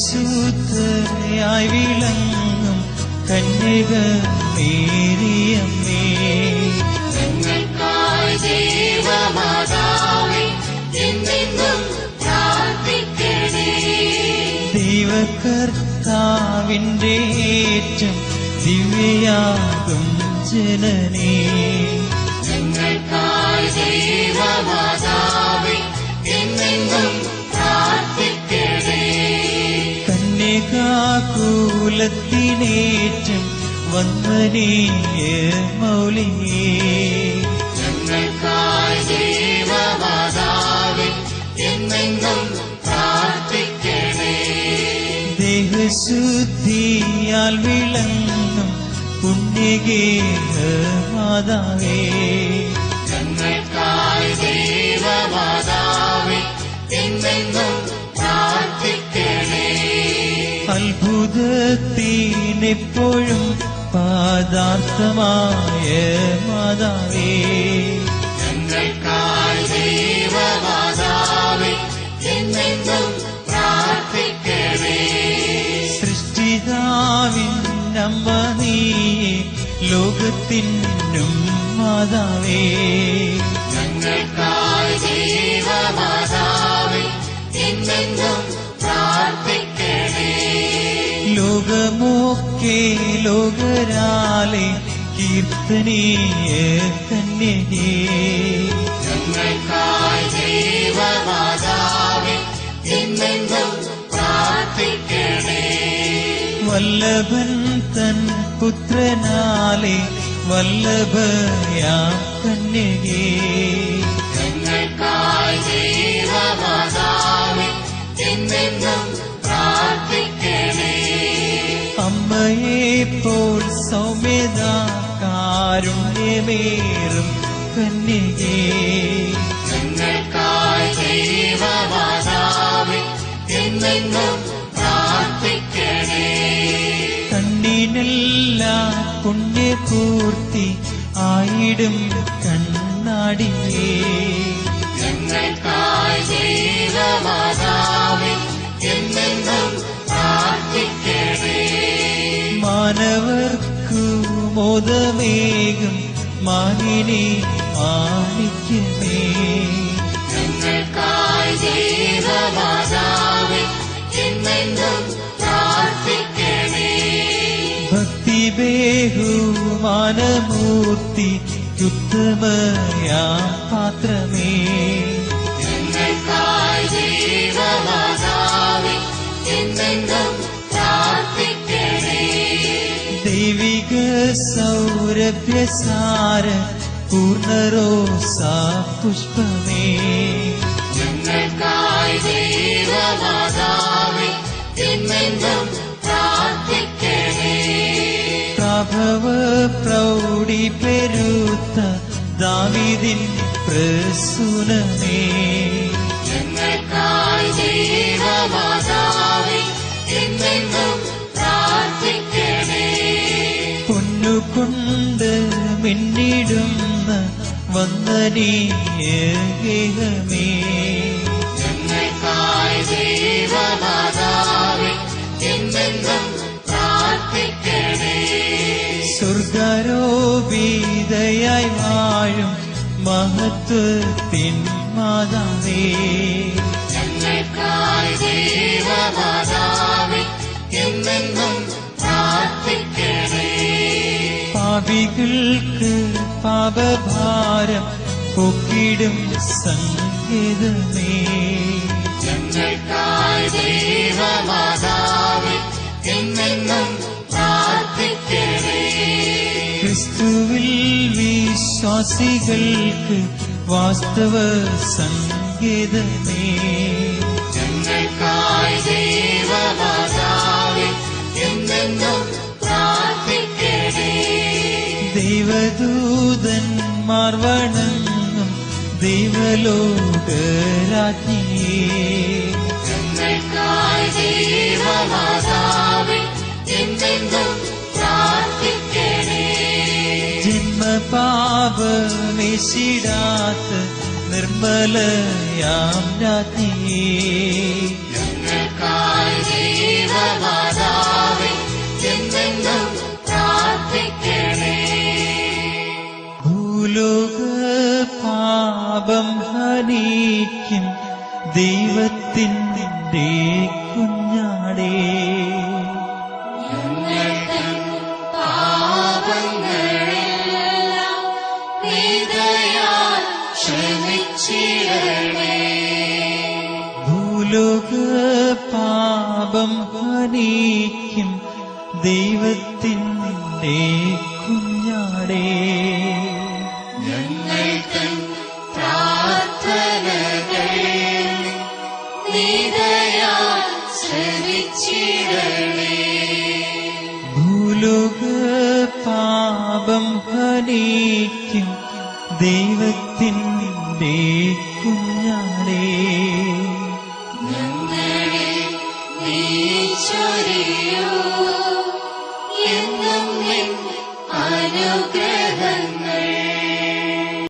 ശക്തിയായി വിളങ്ങും കന്യക മേരിയമ്മേ. ദൈവകർത്താവിന്റെ ഏറ്റം ദിവ്യയാകും ജനനേ. കന്യകാകൂലത്തിനേറ്റം വന്ദനീയ മൗലിയേ. ഞങ്ങൾക്കായി ദൈവമാതാവേ എന്നെന്നും പ്രാർത്ഥിക്കണേ ദേഹശുദ്ധിയാൽ വിളങ്ങും പുണ്യഗേഹ മാതാവേ അത്ഭുതത്തിനെപ്പോഴും പാദാർത്ഥമായ മാതാവേ. ഞങ്ങൾക്കായി ദൈവമാതാവേ എന്നെന്നും പ്രാർത്ഥിക്കണേ സൃഷ്ടിതാവിൻ അമ്മ നീയെ ലോകത്തിനും മാതാവേ. ഞങ്ങൾക്കായി ലോകരാലെ കീർത്തനീയ തന്നെ ഞങ്ങൾക്കായി ദൈവമാതാവേ എന്നെന്നും പ്രാർത്ഥിക്കണേ. വല്ലഭൻ തൻ പുത്രനാലെ വല്ലഭയാ കന്യകേ ഞങ്ങൾക്കായി ദൈവമാതാവേ എന്നെന്നും പ്രാർത്ഥിക്കണേ. അമ്മയെ പോൽ സൗമ്യത കാരുണ്യമേറും കന്യകേ. ഞങ്ങൾക്കായി ദൈവമാതാവേ എന്നെന്നും പ്രാർത്ഥിക്കണേ. കണ്ണിനെല്ലാം പുണ്യപൂർത്തി ആയിടും കണ്ണാടിയേ. ഞങ്ങൾക്കായി മാനിനെ മാണിക്യമേ ഞങ്ങൾക്കായി ദൈവമാതാവേ എന്നെന്നും പ്രാർത്ഥിക്കണേ. ഭക്തി ബേഹുമാനമൂർത്തി ഉത്തമയാ പാത്രമേ. ദൈവിക സൗരഭ്യസാര പൂർണ്ണരോസാ പുഷ്പമേ ഞങ്ങൾക്കായി ദൈവമാതാവേ എന്നെന്നും പ്രാർത്ഥിക്കണേ പ്രഭവ പ്രൗഢി പെരുത്ത ദാവിദിൻ പ്രസുനമേ വന്ദനീയ ഗേഹമേ ഞങ്ങൾക്കായി ദൈവമാതാവേ എന്നെന്നും പ്രാർത്ഥിക്കണേ സ്വർഗാരോപിതയായി വാഴും മഹത്വത്തിൻ മാതാവേ. ഞങ്ങൾക്കായി ദൈവമാതാവേ എന്നെന്നും പാപികൾക്ക് പാപഭാരം പൊക്കിടും സംഗീതമേ ഞങ്ങൾക്കായി ദൈവമാതാവേ എന്നെന്നും പ്രാർത്ഥിക്കണേ ക്രിസ്തുവിൽ വിശ്വാസികൾക്ക് വാസ്തവ സംഗീതമേ ദൈവലോകരാജ്ഞി. ജന്മപാപ നിശിടാത്ത നിർമ്മലയാം രാജ്ഞി ഭൂലോക പാപം ഹനിക്കും. ദൈവത്തിൻ നിന്റെ കുഞ്ഞാടേ ഭൂലോക പാപം ഹനിക്കും. ദൈവത്തിൻ നിന്റെ കുഞ്ഞാടേ ഭൂലോക പാപം ഹനിക്കും ദൈവത്തിന്റെ കുഞ്ഞാടേ നീ ചൊരിയുന്ന